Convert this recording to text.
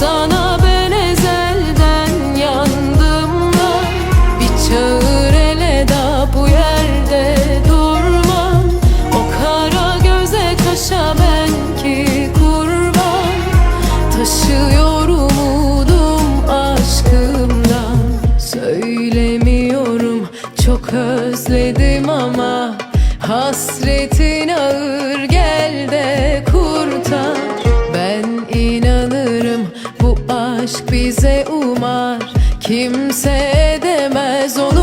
Sana ben ezelden yandım Bir çağır ele da bu yerde durmam. O kara göze kaşa ben kurban. Taşıyor umudum aşkımdan. Söylemiyorum çok özledim ama Hasretin ağır gel aşk bize umar Kimse edemez onu